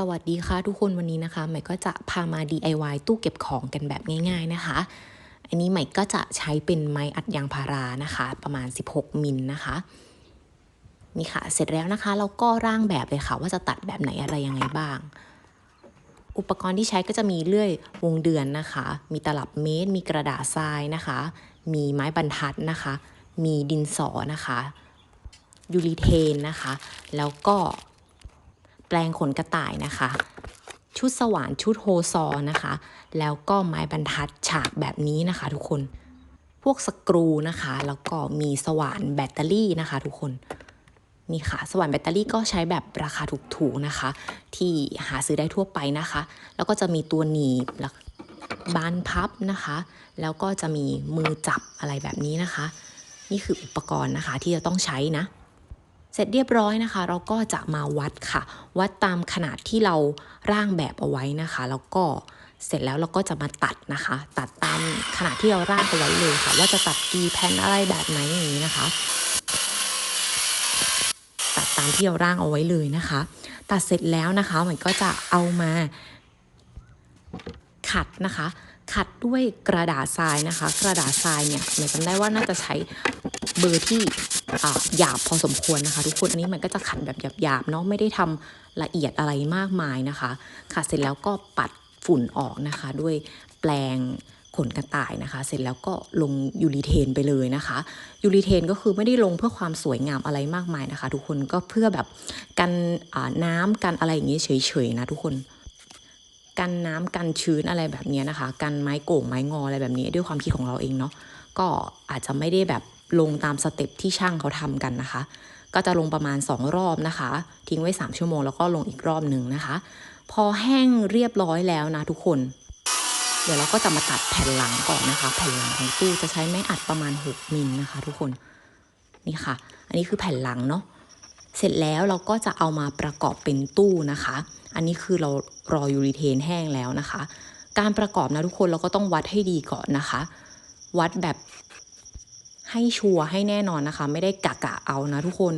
สวัสดีค่ะทุกคนวันนี้นะคะใหม่ก็จะพามา DIY ตู้เก็บของกันแบบง่าย ๆนะคะ อันนี้ใหม่ก็จะใช้เป็นไม้อัดยางพารานะคะ ประมาณ 16 มิลนะคะนี่ค่ะ เสร็จแล้วนะคะ เราก็ร่างแบบเลยค่ะ ว่าจะตัดแบบไหนอะไรยังไงบ้าง อุปกรณ์ที่ใช้ก็จะมีเลื่อยวงเดือนนะคะ มีตลับเมตร มีกระดาษทรายนะคะ มีไม้บรรทัดนะคะ มีดินสอนะคะยูริเทนนะคะ แล้วก็ แปลงขนกระต่ายนะคะ ชุดสว่านชุดโฮซอนะคะ แล้วก็ไม้บรรทัดฉากแบบนี้นะคะ ทุกคน พวกสกรูนะคะ แล้วก็มีสว่านแบตเตอรี่นะคะ ทุกคนนี่ค่ะสว่านแบตเตอรี่ก็ใช้แบบราคาถูกๆนะคะ ที่หาซื้อได้ทั่วไปนะคะ แล้วก็จะมีตัวหนีบแล้วบานพับนะคะ แล้วก็จะมีมือจับอะไรแบบนี้นะคะ นี่คืออุปกรณ์นะคะที่จะต้องใช้นะ เสร็จเรียบร้อยนะคะ เราก็จะมาวัดค่ะ วัดตามขนาดที่เราร่างแบบเอาไว้นะคะ แล้วก็เสร็จแล้วเราก็จะมาตัดนะคะ ตัดตามขนาดที่เราร่างเอาไว้เลยค่ะ ว่าจะตัดกี่แผ่นอะไรแบบไหนอย่างนี้นะคะ ตัดตามที่เราร่างเอาไว้เลยนะคะ ตัดเสร็จแล้วนะคะมันก็จะเอามาขัดนะคะ ขัดด้วยกระดาษทรายนะคะ กระดาษทรายเนี่ยหมายจำได้ว่าน่าจะใช้ เบอร์ที่หยาบพอสมควรนะคะ ทุกคนอันนี้มันก็จะขัดแบบหยาบๆเนาะไม่ได้ทำละเอียดอะไรมากมายนะคะขัดเสร็จแล้วก็ปัดฝุ่นออกนะคะ ด้วยแปลงขนกระต่ายนะคะ เสร็จแล้วก็ลงยูริเทนไปเลยนะคะยูริเทนก็คือไม่ได้ลงเพื่อความสวยงามอะไรมากมายนะคะ ทุกคนก็เพื่อแบบกันน้ำกันอะไรอย่างเงี้ยเฉยๆนะทุกคนกันน้ำกันชื้นอะไรแบบเนี้ยนะคะ กันไม้โก่งไม้งออะไรแบบนี้ด้วยความคิดของเราเองเนาะก็อาจจะไม่ได้แบบ ลงตามสเต็ปที่ช่างเขาทำกันนะคะ ก็จะลงประมาณ 2 รอบนะคะ ทิ้งไว้ 3 ชั่วโมงแล้วก็ลงอีกรอบหนึ่งนะคะ พอแห้งเรียบร้อยแล้วนะทุกคน เดี๋ยวเราก็จะมาตัดแผ่นหลังก่อนนะคะ แผ่นหลังของตู้จะใช้ไม้อัดประมาณ 6มิลนะคะ ทุกคนนี่ค่ะ อันนี้คือแผ่นหลังเนาะเสร็จแล้วเราก็จะเอามาประกอบเป็นตู้นะคะ อันนี้คือเรารอยูริเทนแห้งแล้วนะคะ การประกอบนะทุกคนเราก็ต้องวัดให้ดีก่อนนะคะ วัดแบบ ให้ชัวร์ให้แน่นอนนะคะ ไม่ได้กะกะเอานะทุกคน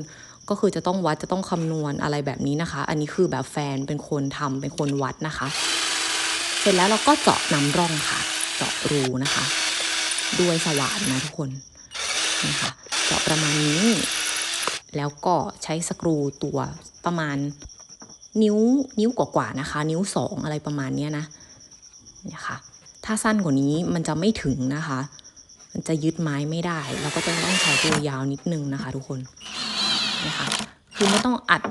ก็คือจะต้องวัดจะต้องคำนวณอะไรแบบนี้นะคะ อันนี้คือแบบแฟนเป็นคนทำเป็นคนวัดนะคะ เสร็จแล้วเราก็เจาะนำร่องค่ะ เจาะรูนะคะ ด้วยสว่านนะทุกคนนี่ค่ะเจาะประมาณนี้ แล้วก็ใช้สกรูตัวประมาณนิ้วนิ้วกว่าๆนะคะ นิ้วสองอะไรประมาณนี้นะเนี่ยค่ะ ถ้าสั้นกว่านี้มันจะไม่ถึงนะคะ มันจะยึดไม้ไม่ได้ เราก็จะต้องใช้ตัวยาวนิดนึงนะคะ ทุกคนนะคะคือไม่ต้องอัด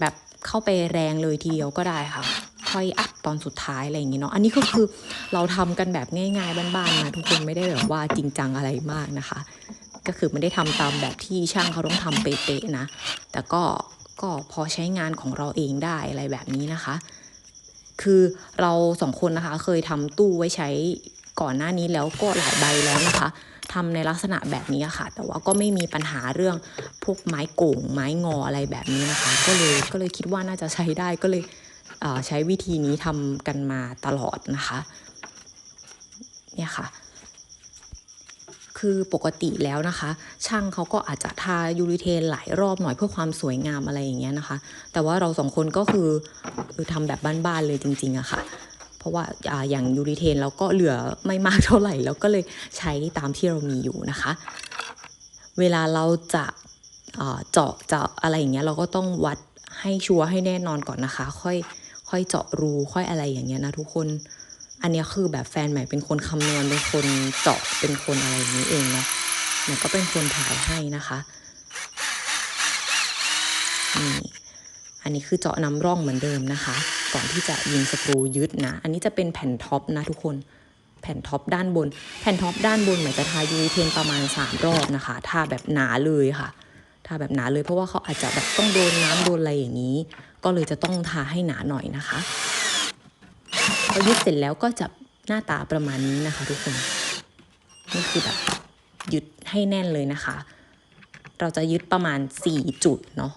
แบบเข้าไปแรงเลยทีเดียวก็ได้ค่ะค่อยอัดตอนสุดท้ายอะไรอย่างงี้เนาะอันนี้ก็คือเราทำกันแบบง่ายๆบ้านๆนะทุกคนไม่ได้แบบว่าจริงจังอะไรมากนะคะ ก็คือไม่ได้ทำตามแบบที่ช่างเขาต้องทำเป๊ะๆนะ แต่ก็ก็พอใช้งานของเราเองได้อะไรแบบนี้นะคะ คือเราสองคนนะคะเคยทำตู้ไว้ใช้ ก่อนหน้านี้แล้วก็หลายใบแล้วนะคะทำในลักษณะแบบนี้ค่ะ แต่ว่าก็ไม่มีปัญหาเรื่องพวกไม้โก่งไม้งออะไรแบบนี้นะคะ ก็เลยก็เลยคิดว่าน่าจะใช้ได้ก็เลยเใช้วิธีนี้ทำกันมาตลอดนะคะเนี่ยค่ะคือปกติแล้วนะคะ ช่างเขาก็อาจจะทายูริเทนหลายรอบหน่อยเพื่อความสวยงามอะไรอย่างเงี้ยนะคะ แต่ว่าเราสองคนก็คือคือทำแบบบ้านๆเลยจริงๆอะค่ะ เพราะว่าอ่าอย่างยูริเทนเราก็เหลือไม่มากเท่าไหร่แล้วก็เลยใช้ตามที่เรามีอยู่นะคะ เวลาเราจะเจาะเจาะอะไรอย่างเงี้ยเราก็ต้องวัดให้ชัวร์ให้แน่นอนก่อนนะคะ ค่อยค่อยเจาะรูค่อยอะไรอย่างเงี้ยนะทุกคนอันนี้คือแบบแฟนใหม่เป็นคนคำนวณเป็นคนเจาะเป็นคนอะไรอย่างนี้เองเนาะใหม่ก็เป็นคนถ่ายให้นะคะนี่อันนี้คือเจาะนำร่องเหมือนเดิมนะคะ ก่อนที่จะยิงสกรูยึดนะ อันนี้จะเป็นแผ่นท็อปนะทุกคนแผ่นท็อปด้านบน แผ่นท็อปด้านบนเหมายจะทายูเทนประมาณ 3 รอบนะคะทาแบบหนาเลยค่ะทาแบบหนาเลยเพราะว่าเขาอาจจะแบบต้องโดนน้ำโดนอะไรอย่างนี้ ก็เลยจะต้องทาให้หนาหน่อยนะคะพอยึดเสร็จแล้วก็จะหน้าตาประมาณนี้นะคะ ทุกคนนี่คือแบบยึดให้แน่นเลยนะคะ เราจะยึดประมาณ 4 จุดเนาะ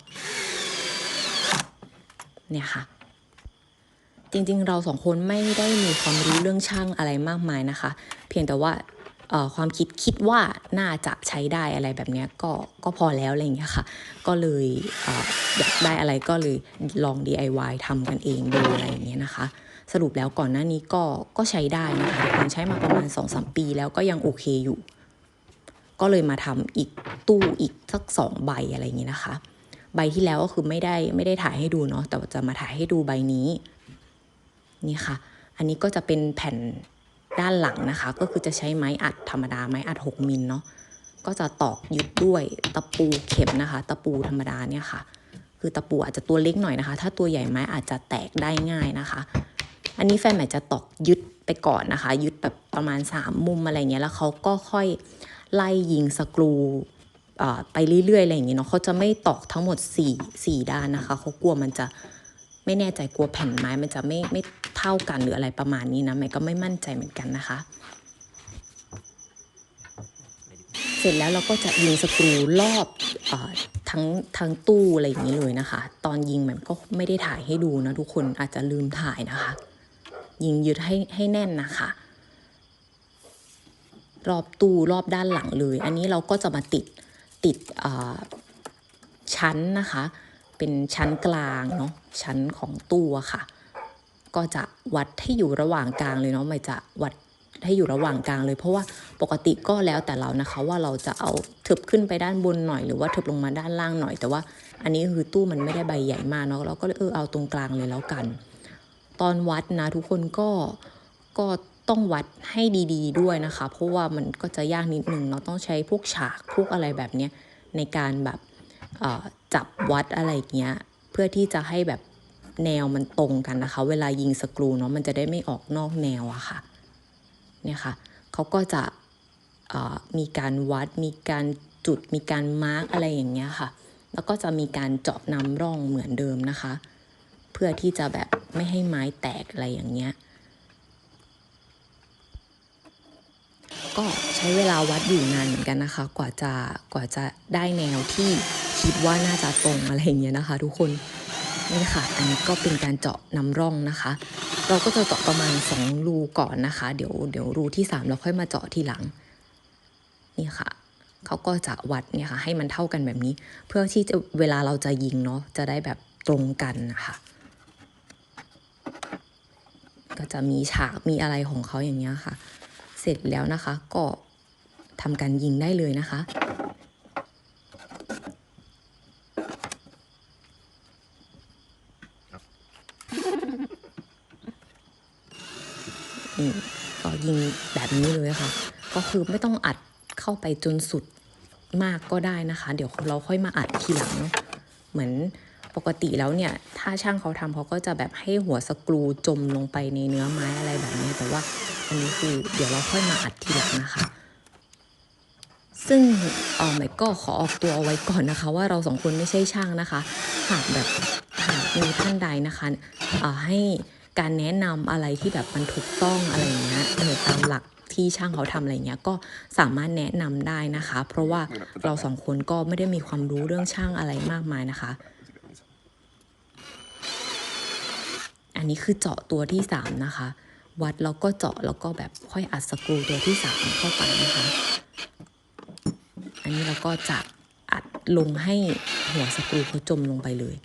เนี่ยค่ะ จริงๆ เราสองคนไม่ได้มีความรู้เรื่องช่างอะไรมากมายนะคะ เพียงแต่ว่าความคิดคิดว่าน่าจะใช้ได้อะไรแบบนี้ก็ก็พอแล้วอะไรอย่างเงี้ยค่ะ ก็เลยเออยากได้อะไรก็เลยลอง DIY ทำกันเองดูอะไรอย่างเงี้ยนะคะ สรุปแล้วก่อนหน้านี้ก็ก็ใช้ได้นะคะทุกคนใช้มาประมาณ 2-3 ปีแล้วก็ยังโอเคอยู่ ก็เลยมาทำอีกตู้อีกสักสองใบอะไรอย่างเงี้ยนะคะ ใบที่แล้วก็คือไม่ได้ไม่ได้ถ่ายให้ดูเนาะแต่จะมาถ่ายให้ดูใบนี้ นี่ค่ะ อันนี้ก็จะเป็นแผ่นด้านหลังนะคะ ก็คือจะใช้ไม้อัดธรรมดาไม้อัด 6 มิลเนาะก็จะตอกยึดด้วยตะปูเข็มนะคะ ตะปูธรรมดาเนี่ยค่ะ คือตะปูอาจจะตัวเล็กหน่อยนะคะ ถ้าตัวใหญ่ไม้อาจจะแตกได้ง่ายนะคะ อันนี้แฟนใหม่จะตอกยึดไปก่อนนะคะ ยึดแบบประมาณ 3 มุมอะไรเงี้ยแล้วเขาก็ค่อยไล่ยิงสกรูไปเรื่อยๆอะไรอย่างเงี้ยเนาะเขาจะไม่ตอกทั้งหมด4 4ด้านนะคะเขากลัวมันจะ ไม่แน่ใจกลัวแผ่นไม้มันจะไม่ไม่เท่ากันหรืออะไรประมาณนี้นะใหม่ก็ไม่มั่นใจเหมือนกันนะคะ เสร็จแล้วเราก็จะยิงสกรูรอบอทั้งทั้งตู้อะไรอย่างนี้เลยนะคะ ตอนยิงมันก็ไม่ได้ถ่ายให้ดูนะทุกคนอาจจะลืมถ่ายนะคะ ยิงยึดให้ให้แน่นนะคะรอบตู้รอบด้านหลังเลย อันนี้เราก็จะมาติดติดชั้นนะคะ เป็นชั้นกลางเนาะชั้นของตู้อะค่ะ ก็จะวัดให้อยู่ระหว่างกลางเลยเนาะไม่จะวัดให้อยู่ระหว่างกลางเลย เพราะว่าปกติก็แล้วแต่เรานะคะ ว่าเราจะเอาถึบขึ้นไปด้านบนหน่อยหรือว่าถึบลงมาด้านล่างหน่อย แต่ว่าอันนี้คือตู้มันไม่ได้ใบใหญ่มากเนาะเราก็เลยเออเอาตรงกลางเลยแล้วกัน ตอนวัดนะทุกคนก็ก็ต้องวัดให้ดี ๆ ด้วยนะคะ เพราะว่ามันก็จะยากนิดนึงเราต้องใช้พวกฉากพวกอะไรแบบเนี้ยในการแบบ จับวัดอะไรอย่างเงี้ย เพื่อที่จะให้แบบแนวมันตรงกันนะคะ เวลายิงสกรูเนาะมันจะได้ไม่ออกนอกแนวอะค่ะเนี่ยค่ะเขาก็จะมีการวัดมีการจุดมีการมาร์กอะไรอย่างเงี้ยค่ะ แล้วก็จะมีการเจาะนำร่องเหมือนเดิมนะคะ เพื่อที่จะแบบไม่ให้ไม้แตกอะไรอย่างเงี้ยก็ใช้เวลาวัดอยู่นานเหมือนกันนะคะ กว่าจะกว่าจะได้แนวที่ คิดว่าน่าจะตรงอะไรอย่างเงี้ยนะคะ ทุกคนนี่ค่ะ อันนี้ก็เป็นการเจาะนำร่องนะคะ เราก็จะเจาะประมาณ 2 รูก่อนนะคะ เดี๋ยวเดี๋ยวรูที่ 3 เราค่อยมาเจาะทีหลัง นี่ค่ะเขาก็จะวัดเนี่ยค่ะ ให้มันเท่ากันแบบนี้ เพื่อที่จะเวลาเราจะยิงเนาะจะได้แบบตรงกันนะคะ ก็จะมีฉากมีอะไรของเขาอย่างเงี้ยค่ะ เสร็จแล้วนะคะก็ทำการยิงได้เลยนะคะ นี่ก็ยิงแบบนี้เลยค่ะ ก็คือไม่ต้องอัดเข้าไปจนสุดมากก็ได้นะคะ เดี๋ยวเราค่อยมาอัดทีหลังเนาะเหมือนปกติแล้วเนี่ย ถ้าช่างเขาทำเขาก็จะแบบให้หัวสกรูจมลงไปในเนื้อไม้อะไรแบบนี้ แต่ว่าอันนี้คือเดี๋ยวเราค่อยมาอัดทีหลังนะคะ ซึ่งเออใหม่ก็ขอออกตัวเอาไว้ก่อนนะคะ ว่าเราสองคนไม่ใช่ช่างนะคะ หากแบบหากมีท่านใดนะคะเออให้ การแนะนำอะไรที่แบบมันถูกต้องอะไรอย่างเงี้ยเออตามหลักที่ช่างเขาทำอะไรเงี้ยก็สามารถแนะนำได้นะคะ เพราะว่าเราสองคนก็ไม่ได้มีความรู้เรื่องช่างอะไรมากมายนะคะ อันนี้คือเจาะตัวที่สามนะคะ วัดแล้วก็เจาะแล้วก็แบบค่อยอัดสกรูตัวที่สามเข้าไปนะคะ อันนี้เราก็จะอัดลงให้หัวสกรูเขาจมลงไปเลย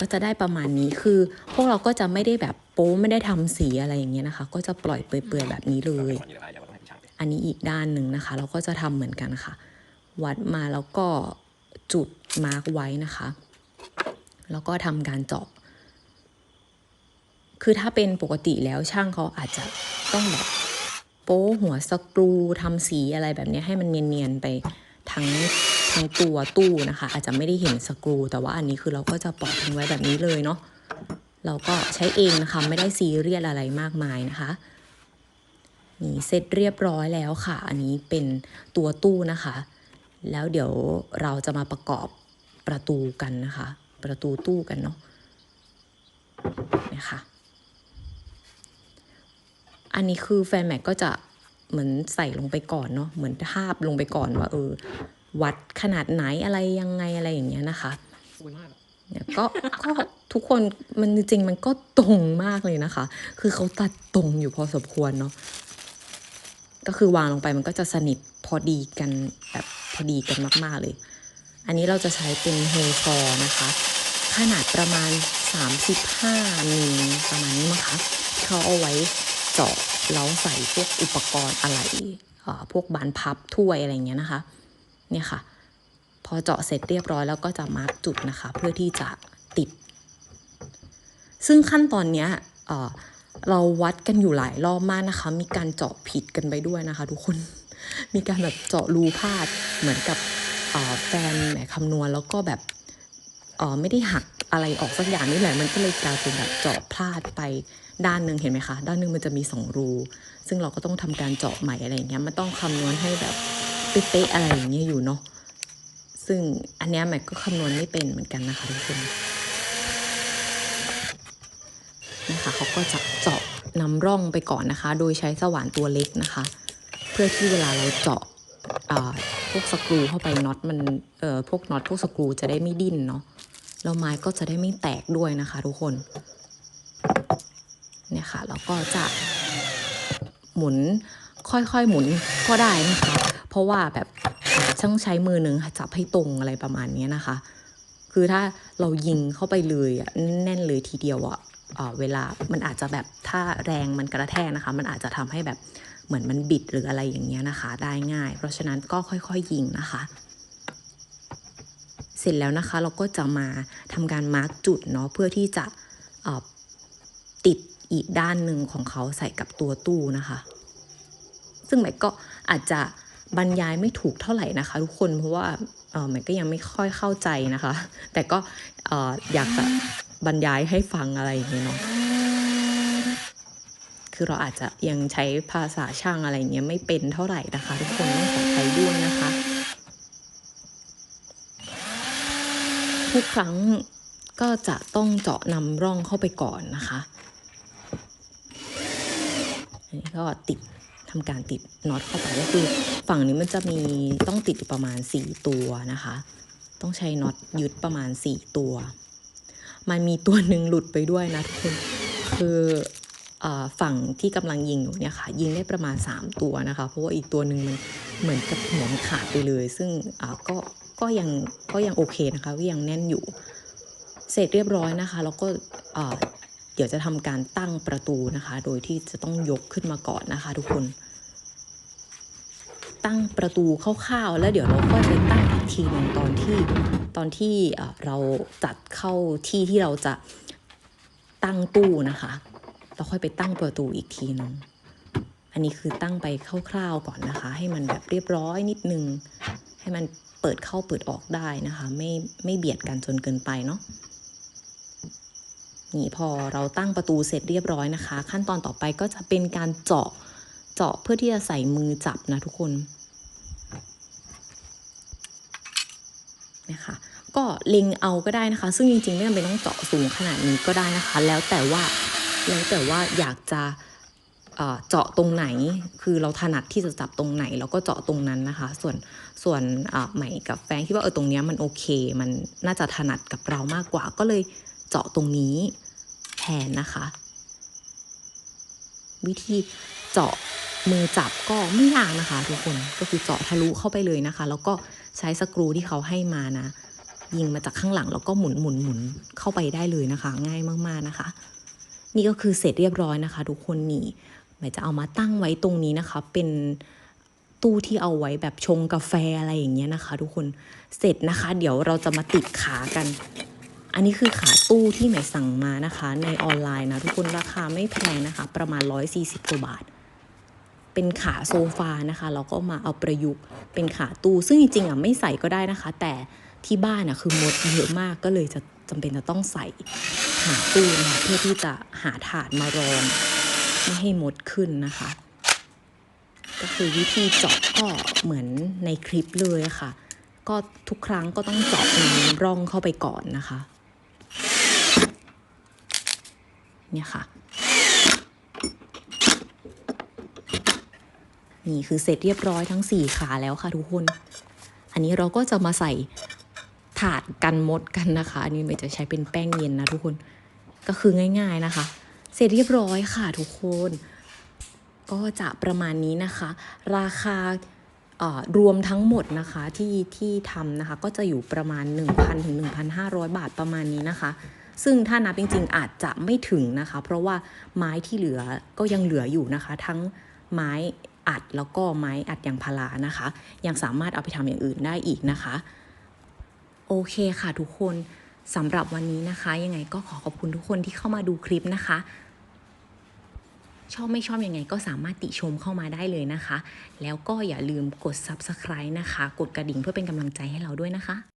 ก็จะได้ประมาณนี้คือ พวกเราก็จะไม่ได้แบบโป๊ไม่ได้ทำสีอะไรอย่างเงี้ยนะคะ ก็จะปล่อยเปื่อยๆแบบนี้เลย อันนี้อีกด้านหนึ่งนะคะ เราก็จะทำเหมือนกันค่ะ วัดมาแล้วก็จุดมาร์กไว้นะคะ แล้วก็ทำการเจาะคือถ้าเป็นปกติแล้วช่างเขาอาจจะต้องแบบโป๊หัวสกรูทำสีอะไรแบบนี้ให้มันเนียนๆไปทั้ง ทั้งตัวตู้นะคะ อาจจะไม่ได้เห็นสกรู แต่ว่าอันนี้คือเราก็จะปอยทิ้งไว้แบบนี้เลยเนาะเราก็ใช้เองนะคะไม่ได้ซีเรียสอะไรมากมายนะคะนี่เสร็จเรียบร้อยแล้วค่ะ อันนี้เป็นตัวตู้นะคะ แล้วเดี๋ยวเราจะมาประกอบประตูกันนะคะ ประตูตู้กันเนาะนี่ยค่ะอันนี้คือแฟนแม็กก็จะเหมือนใส่ลงไปก่อนเนาะเหมือนทาบลงไปก่อนว่าเออ วัดขนาดไหนอะไรยังไงอะไรอย่างเงี้ยนะคะเนี่ยก็ก็ทุกคนมันจริงๆมันก็ตรงมากเลยนะคะ คือเขาตัดตรงอยู่พอสมควรเนาะก็คือวางลงไปมันก็จะสนิทพอดีกันแบบพอดีกันมาก ๆ เลย อันนี้เราจะใช้เป็นเฮฟอร์นะคะ ขนาดประมาณ 35มิลประมาณนี้มั้งคะที่เขาเอาไว้เจาะแล้วใส่พวกอุปกรณ์อะไรเอ่อพวกบานพับถ้วยอะไรอย่างเงี้ยนะคะ เนี่ยค่ะ พอเจาะเสร็จเรียบร้อยแล้วก็จะมาร์กจุดนะคะ เพื่อที่จะติด ซึ่งขั้นตอนเนี้ยเเราวัดกันอยู่หลายรอบมากนะคะ มีการเจาะผิดกันไปด้วยนะคะ ทุกคน มีการแบบเจาะรูพลาดเหมือนกับแฟนแหมคำนวณแล้วก็แบบอ่อไม่ได้หักอะไรออกสักอย่างนี่แหละมันก็เลยกลายเป็นแบบเจาะพลาดไปด้านหนึ่งเห็นไหมคะ ด้านหนึ่งมันจะมีสองรู ซึ่งเราก็ต้องทำการเจาะใหม่อะไรอย่างเงี้ยมันต้องคำนวณให้แบบ เป๊ะๆอะไรอย่างเงี้ยอยู่เนาะซึ่งอันเนี้ยแม็กก็คำนวณไม่เป็นเหมือนกันนะคะทุกคนนะคะเขาก็จะเจาะนำร่องไปก่อนนะคะ โดยใช้สว่านตัวเล็กนะคะ เพื่อที่เวลาเราเจาะพวกสกรูเข้าไปน็อตมันเอ่อพวกน็อตพวกสกรูจะได้ไม่ดิ้นเนาะแล้วไม้ก็จะได้ไม่แตกด้วยนะคะ ทุกคนเนี่ยค่ะแล้วก็จะหมุนค่อยๆหมุนก็ได้นะคะ เพราะว่าแบบอาจจะต้องใช้มือหนึ่งจับให้ตรงอะไรประมาณนี้นะคะ คือถ้าเรายิงเข้าไปเลยอะแน่นเลยทีเดียวอะเอ่อเวลามันอาจจะแบบถ้าแรงมันกระแทกนะคะ มันอาจจะทำให้แบบเหมือนมันบิดหรืออะไรอย่างเงี้ยนะคะ ได้ง่าย เพราะฉะนั้นก็ค่อยๆยยิงนะคะ เสร็จแล้วนะคะเราก็จะมาทำการมาร์กจุดเนาะเพื่อที่จะติดอีกด้านหนึ่งของเขาใส่กับตัวตู้นะคะ ซึ่งหมายก็อาจจะ บรรยายไม่ถูกเท่าไหร่นะคะ ทุกคนเพราะว่าเออมายก็ยังไม่ค่อยเข้าใจนะคะ แต่ก็เอออยากจะบรรยายให้ฟังอะไรอย่างเงี้ยเนาะคือเราอาจจะยังใช้ภาษาช่างอะไรเงี้ยไม่เป็นเท่าไหร่นะคะ ทุกคนต้องขออภัยด้วยนะคะ ทุกครั้งก็จะต้องเจาะนำร่องเข้าไปก่อนนะคะอันนี้ก็ติด ทำการติดน็อตเข้าไปก็คือฝั่งนี้มันจะมีต้องติดอยู่ประมาณ 4 ตัวนะคะ ต้องใช้น็อตยึดประมาณ 4 ตัว มันมีตัวหนึ่งหลุดไปด้วยนะทุกคนคือฝั่งที่กำลังยิงอยู่เนี่ยค่ะ ยิงได้ประมาณ 3 ตัวนะคะ เพราะว่าอีกตัวหนึ่งมันเหมือนกับหัวมันขาดไปเลย ซึ่งก็ก็ยังก็ยังโอเคนะคะก็ยังแน่นอยู่ เสร็จเรียบร้อยนะคะ แล้วก็ เดี๋ยวจะทำการตั้งประตูนะคะ โดยที่จะต้องยกขึ้นมาก่อนนะคะ ทุกคน ตั้งประตูคร่าวๆ แล้วเดี๋ยวเราก็ไปตั้งอีกทีหนึงตอนที่ตอนที่เราจัดเข้าที่ที่เราจะตั้งตู้นะคะ เราค่อยไปตั้งประตูอีกทีหนึงอันนี้คือตั้งไปคร่าวๆก่อนนะคะ ให้มันแบบเรียบร้อยนิดนึง ให้มันเปิดเข้าเปิดออกได้นะคะ ไม่ไม่เบียดกันจนเกินไปเนาะ นี่พอเราตั้งประตูเสร็จเรียบร้อยนะคะ ขั้นตอนต่อไปก็จะเป็นการเจาะเจาะเพื่อที่จะใส่มือจับนะทุกคนนะคะก็เล็งเอาก็ได้นะคะ ซึ่งจริงๆไม่จำเป็นต้องเจาะสูงขนาดนี้ก็ได้นะคะ แล้วแต่ว่าแล้วแต่ว่าอยากจะเจาะตรงไหน คือเราถนัดที่จะจับตรงไหนเราก็เจาะตรงนั้นนะคะ ส่วนส่วนใหม่กับแฟนคิดว่าเออตรงเนี้ยมันโอเค มันน่าจะถนัดกับเรามากกว่าก็เลย เจาะตรงนี้แทนนะคะ วิธีเจาะมือจับก็ไม่ยากนะคะ ทุกคนก็คือเจาะทะลุเข้าไปเลยนะคะ แล้วก็ใช้สกรูที่เขาให้มานะ ยิงมาจากข้างหลังแล้วก็หมุนหมุนหมุนเข้าไปได้เลยนะคะ ง่ายมากๆนะคะ นี่ก็คือเสร็จเรียบร้อยนะคะ ทุกคนนี่หมายจะเอามาตั้งไว้ตรงนี้นะคะ เป็นตู้ที่เอาไว้แบบชงกาแฟอะไรอย่างเงี้ยนะคะ ทุกคนเสร็จนะคะ เดี๋ยวเราจะมาติดขากัน อันนี้คือขาตู้ที่ไหนสั่งมานะคะ ในออนไลน์นะทุกคนราคาไม่แพงนะคะ ประมาณ 140กว่าบาท เป็นขาโซฟานะคะเราก็มาเอาประยุกต์เป็นขาตู้ ซึ่งจริงๆอะไม่ใส่ก็ได้นะคะ แต่ที่บ้านอะคือมดเยอะมากก็เลยจะจำเป็นจะต้องใส่ขาตู้นะคะเพื่อที่จะหาถาดมารองไม่ให้มดขึ้นนะคะ ก็คือวิธีเจาะก็เหมือนในคลิปเลยค่ะ ก็ทุกครั้งก็ต้องเจาะนร่องเข้าไปก่อนนะคะ เนี่ยค่ะ นี่คือเสร็จเรียบร้อยทั้ง 4 ขาแล้วค่ะทุกคน อันนี้เราก็จะมาใส่ถาดกันมดกันนะคะ อันนี้ไม่จะใช้เป็นแป้งเย็นนะทุกคน ก็คือง่ายๆนะคะ เสร็จเรียบร้อยค่ะทุกคน ก็จะประมาณนี้นะคะ ราคารวมทั้งหมดนะคะที่ที่ทำนะคะ ก็จะอยู่ประมาณ 1,000ถึง1,500 บาทประมาณนี้นะคะ ซึ่งถ้านับจริง ๆ อาจจะไม่ถึงนะคะ เพราะว่าไม้ที่เหลือก็ยังเหลืออยู่นะคะ ทั้งไม้อัดแล้วก็ไม้อัดยางพารานะคะ ยังสามารถเอาไปทำอย่างอื่นได้อีกนะคะ โอเคค่ะทุกคนสำหรับวันนี้นะคะ ยังไงก็ขอขอบคุณทุกคนที่เข้ามาดูคลิปนะคะ ชอบไม่ชอบยังไงก็สามารถติชมเข้ามาได้เลยนะคะ แล้วก็อย่าลืมกด subscribe นะคะ กดกระดิ่งเพื่อเป็นกำลังใจให้เราด้วยนะคะ